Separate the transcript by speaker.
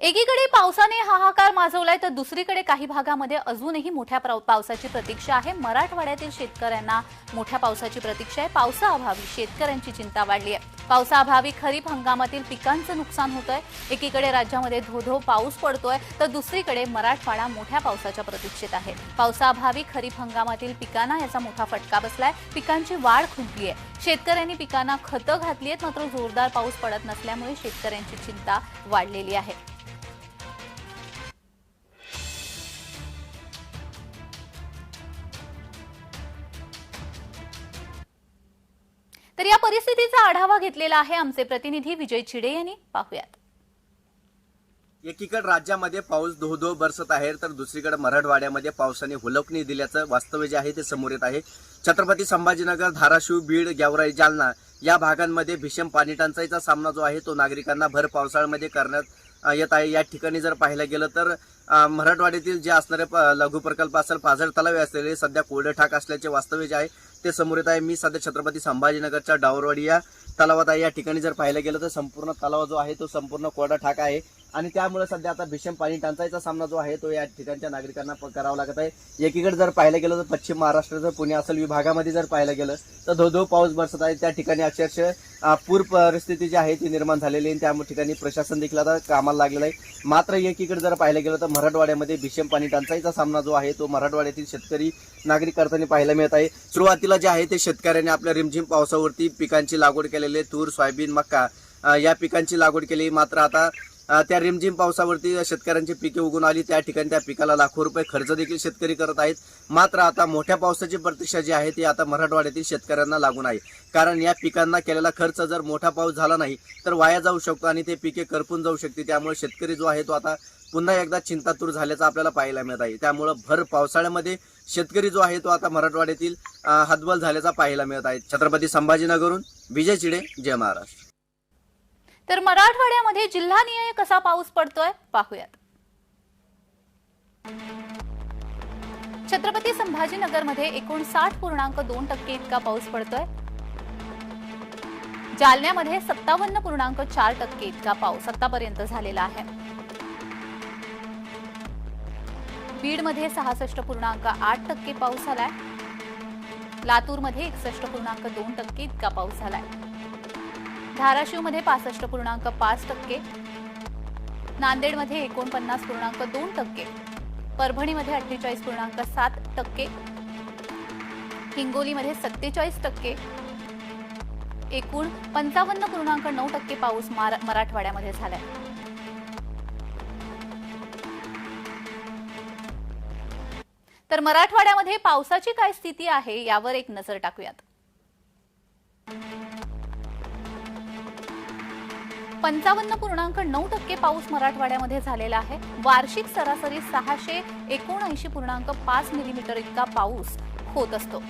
Speaker 1: एकीकडे पावसाने हाहाकार माजवलाय तर दुसरीकडे काही भागामध्ये अजूनही मोठ्या पावसाची प्रतीक्षा आहे. मराठवाड्यातील शेतकऱ्यांना मोठ्या पावसाची प्रतीक्षा आहे. पावसाअभावी शेतकऱ्यांची चिंता वाढली आहे. पावसाअभावी खरीप हंगामातील पिकांचं नुकसान होतंय. एकीकडे राज्यामध्ये धोधो पाऊस पडतोय तर दुसरीकडे मराठवाडा मोठ्या पावसाच्या प्रतीक्षेत आहे. पावसाअभावी खरीप हंगामातील पिकांना याचा मोठा फटका बसलाय. पिकांची वाढ खुंटली आहे. शेतकऱ्यांनी पिकांना खतं घातली आहेत मात्र जोरदार पाऊस पडत नसल्यामुळे शेतकऱ्यांची चिंता वाढलेली आहे. तर या परिस्थितीचा आढावा घेतलेला आहे आमचे प्रतिनिधी विजय चिडे यांनी. पाहूयात.
Speaker 2: एकीकडे राज्यामध्ये पाऊस धो धो बरसत आहे तर दुसरीकडे मराठवाड्यामध्ये पावसाने हुलकणी दिल्याचं वास्तव्य जे आहे ते समोर येत आहे. छत्रपती संभाजीनगर धाराशिव बीड गेवराई जालना या भागांमध्ये भीषण पाणी टंचाईचा सामना जो आहे तो नागरिकांना भर पावसाळ्यामध्ये करण्यात येत आहे. या ठिकाणी जर पाहिलं गेलं तर मराठवाड्यातील जे असणारे प- लघु प्रकल्प असेल पाझर तलावे असलेले सध्या कोरडे ठाक असल्याचे वास्तव्य जे आहे ते समोर येत आहे. मी सध्या छत्रपती संभाजीनगरच्या डावरवाडी या तलावात आहे. या ठिकाणी जर पाहिलं गेलं तर संपूर्ण तलाव जो आहे तो संपूर्ण कोरडा ठाक आहे. आणि त्यामुळे सध्या आता भीषण पाणी टंचाईचा सामना जो आहे तो या ठिकाणच्या नागरिकांना करावा लागत आहे. एकीकडे जर पाहिलं गेलं तर पश्चिम महाराष्ट्र जर पुणे असेल विभागामध्ये जर पाहिलं गेलं तर धो धो पाऊस बरसत आहे. त्या ठिकाणी अक्षरशः पूर परिस्थिती जी आहे ती निर्माण झालेली आहे त्या ठिकाणी प्रशासन देखील आता कामाला लागलेलं आहे. मात्र एकीकडे जर पाहिलं गेलं तर मराठवाड्यामध्ये भीषण पाणी टंचाईचा सामना जो आहे तो मराठवाड्यातील शेतकरी नागरिक करताना पाहायला मिळत आहे. सुरुवातीला जे आहे ते शेतकऱ्यांनी आपल्या रिमझिम पावसावरती पिकांची लागवड केलेली आहे. तूर सोयाबीन मक्का या पिकांची लागवड केली. मात्र आता त्या रिमझिम पावसावरती शेतकऱ्यांची पिके उगून आली. त्या ठिकाणी त्या पिकाला लाखो रुपये खर्च देखील शेतकरी करत आहेत. मात्र आता मोठ्या पावसाची प्रतीक्षा जी आहे ती आता मराठवाड्यातील शेतकऱ्यांना लागून आहे. कारण या पिकांना केलेला खर्च जर मोठा पाऊस झाला नाही तर वाया जाऊ शकतो आणि ते पिके करपून जाऊ शकते. त्यामुळे शेतकरी जो आहे तो आता पुन्हा एकदा चिंतातूर झाल्याचं आपल्याला पाहायला मिळत आहे. त्यामुळं भर पावसाळ्यामध्ये शेतकरी जो आहे तो आता मराठवाड्यातील अ, हतबल झाल्याचा पाहायला मिळत आहे. छत्रपती संभाजीनगरहून विजय चिडे जय महाराष्ट्र.
Speaker 1: तर मराठवाड्यामध्ये जिल्हानिहाय कसा पाऊस पडतोय पाहूयात. छत्रपती संभाजीनगरमध्ये एकोणसाठ पूर्णांक दोन टक्के इतका पाऊस पडतोय. जालन्यामध्ये सत्तावन्न पूर्णांक चार टक्के इतका पाऊस आतापर्यंत झालेला आहे. बीडमध्ये सहासष्ट पूर्णांक आठ टक्के पाऊस झालाय. लातूरमध्ये एकसष्ट पूर्णांक दोन टक्के इतका पाऊस झालाय. धाराशिवमध्ये पासष्ट पूर्णांक पाच टक्के. नांदेडमध्ये एकोणपन्नास पूर्णांक दोन टक्के. परभणीमध्ये अठ्ठेचाळीस पूर्णांक सात टक्के. हिंगोलीमध्ये सत्तेचाळीस टक्के. एकूण पंचावन्न पूर्णांक नऊ टक्के पाऊस मराठवाड्यामध्ये झालाय. तर मराठवाड्यामध्ये पावसाची काय स्थिती आहे यावर एक नजर टाकूयात. पंचावन्न पूर्णांक नऊ टक्के पाऊस मराठवाड्यामध्ये झालेला आहे. वार्षिक सरासरी सहाशे एकोणऐंशी पूर्णांक पाच मिलीमीटर इतका पाऊस होत असतो.